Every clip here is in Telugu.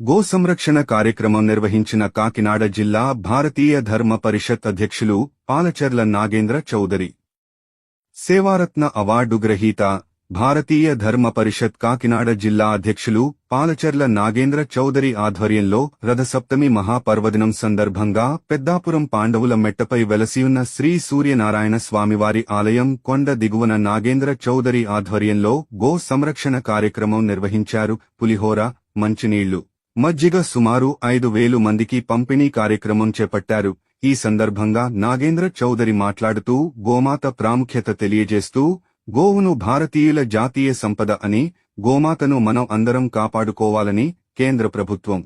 గో సంరక్షణ కార్యక్రమం నిర్వహించిన కాకినాడ జిల్లా భారతీయ ధర్మ పరిషత్ అధ్యక్షులు పాలచర్ల నాగేంద్ర చౌదరి. సేవారత్న అవార్డు గ్రహీత భారతీయ ధర్మ పరిషత్ కాకినాడ జిల్లా అధ్యక్షులు పాలచర్ల నాగేంద్ర చౌదరి ఆధ్వర్యంలో రథసప్తమి మహాపర్వదినం సందర్భంగా పెద్దాపురం పాండవుల మెట్టపై వెలసియున్న శ్రీ సూర్యనారాయణ స్వామివారి ఆలయం కొండ దిగువన నాగేంద్ర చౌదరి ఆధ్వర్యంలో గో సంరక్షణ కార్యక్రమం నిర్వహించారు పులిహోర మంచినీళ్ళు. మజ్జిగ సుమారు ఐదు వేలు మందికి పంపిణీ కార్యక్రమం చేపట్టారు. ఈ సందర్భంగా నాగేంద్ర చౌదరి మాట్లాడుతూ గోమాత ప్రాముఖ్యత తెలియజేస్తూ గోవును భారతీయుల జాతీయ సంపద అని గోమాతను మనం అందరం కాపాడుకోవాలని కేంద్ర ప్రభుత్వం.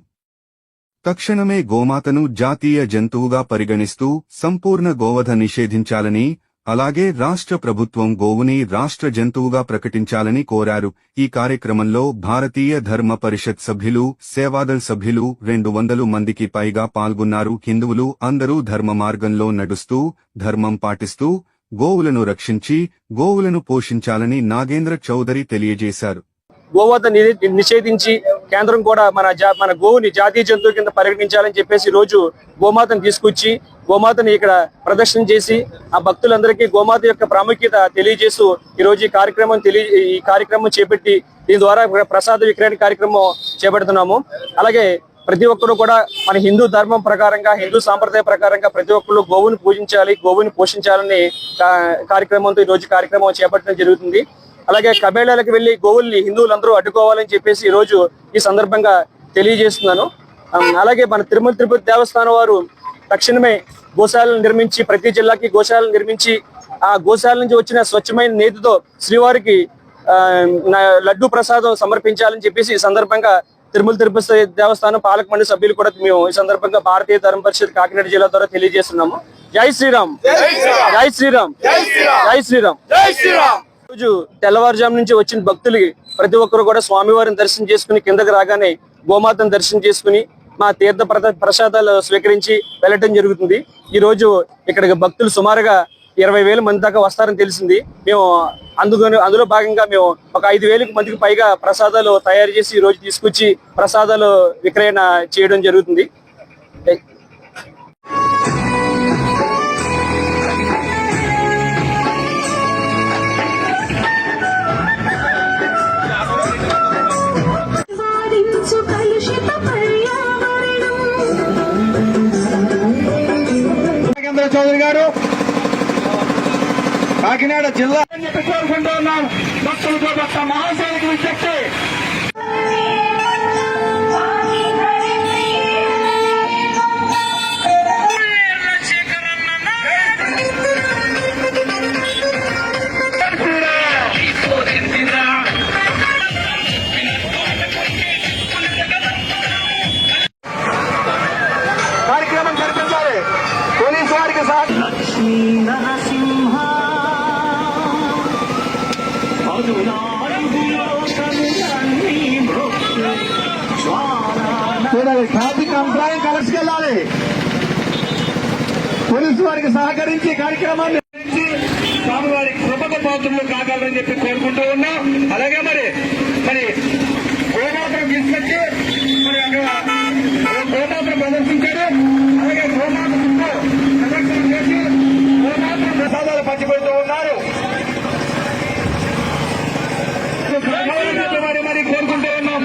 తక్షణమే గోమాతను జాతీయ జంతువుగా పరిగణిస్తూ సంపూర్ణ గోవధ నిషేధించాలని అలాగే రాష్ట్ర ప్రభుత్వం గోవుని రాష్ట్ర జంతువుగా ప్రకటించాలని కోరారు. ఈ కార్యక్రమంలో భారతీయ ధర్మ పరిషత్ సభ్యులు సేవాదల్ సభ్యులు రెండు వందలు మందికి పైగా పాల్గొన్నారు. హిందువులు అందరూ ధర్మ మార్గంలో నడుస్తూ ధర్మం పాటిస్తూ గోవులను రక్షించి గోవులను పోషించాలని నాగేంద్ర చౌదరి తెలియజేశారు. గోవత నిషేధించి కేంద్రం కూడా మన జా- మన గోవుని జాతీయ జంతువు కింద పరిగణించాలని చెప్పేసి రోజు గోమాతను తీసుకొచ్చి గోమాతని ఇక్కడ ప్రదర్శన చేసి ఆ భక్తులందరికీ గోమాత యొక్క ప్రాముఖ్యత తెలియజేస్తూ ఈ రోజు ఈ కార్యక్రమం తెలియ ఈ కార్యక్రమం చేపట్టి దీని ద్వారా ప్రసాద విక్రయణ కార్యక్రమం చేపడుతున్నాము. అలాగే ప్రతి ఒక్కరు కూడా మన హిందూ ధర్మం ప్రకారంగా హిందూ సాంప్రదాయ ప్రకారంగా ప్రతి ఒక్కరు గోవుని పూజించాలి గోవుని పోషించాలని కార్యక్రమంతో ఈ రోజు కార్యక్రమం చేపట్టడం జరుగుతుంది. అలాగే కబేళాలకు వెళ్ళి గోవుల్ని హిందువులందరూ అడ్డుకోవాలని చెప్పేసి ఈ రోజు ఈ సందర్భంగా తెలియజేస్తున్నాను. అలాగే మన తిరుమల తిరుపతి దేవస్థానం వారు తక్షణమే గోశాలను నిర్మించి ప్రతి జిల్లాకి గోశాలను నిర్మించి ఆ గోశాల నుంచి వచ్చిన స్వచ్ఛమైన నేతితో శ్రీవారికి లడ్డు ప్రసాదం సమర్పించాలని చెప్పేసి ఈ సందర్భంగా తిరుమల తిరుపతి దేవస్థానం పాలక మండలి సభ్యులు కూడా మేము ఈ సందర్భంగా భారతీయ ధర్మ పరిషత్ కాకినాడ జిల్లా ద్వారా తెలియజేస్తున్నాము. జై శ్రీరామ్. జై శ్రీరామ్. జై శ్రీరామ్. రోజు తెల్లవారుజాము నుంచి వచ్చిన భక్తులకి ప్రతి ఒక్కరు కూడా స్వామివారిని దర్శనం చేసుకుని కిందకి రాగానే గోమాతను దర్శనం చేసుకుని మా తీర్థ ప్రసాదాలు స్వీకరించి వెళ్ళటం జరుగుతుంది. ఈ రోజు ఇక్కడికి భక్తులు సుమారుగా ఇరవై వేల మంది దాకా వస్తారని తెలిసింది. మేము అందుకని అందులో భాగంగా మేము ఒక ఐదు వేలకు మందికి పైగా ప్రసాదాలు తయారు చేసి ఈ రోజు తీసుకొచ్చి ప్రసాదాలు విక్రయణ చేయడం జరుగుతుంది. చౌదరి గారు. కాకినాడ జిల్లా చెప్పి కోరుకుంటూ ఉన్నాం. భక్తులతో భక్త మహాశైలికి విజ్ఞప్తి. సార్. లక్ష్మీ నరసింహ చూడాలి ట్రాఫిక్ కంప్లైంట్ కలెక్ట్కి వెళ్ళాలి. పోలీసు వారికి సహకరించి కార్యక్రమాన్ని స్వామివారి కృపక పాత్రలు కాగలరని చెప్పి కోరుకుంటూ ఉన్నాం.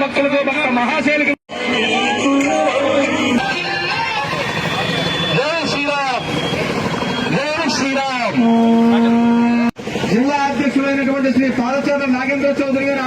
భక్తులతో భక్త మహాశైలికి జిల్లా అధ్యక్షులైనటువంటి శ్రీ పాలచోట నాగేంద్ర చౌదరి గారి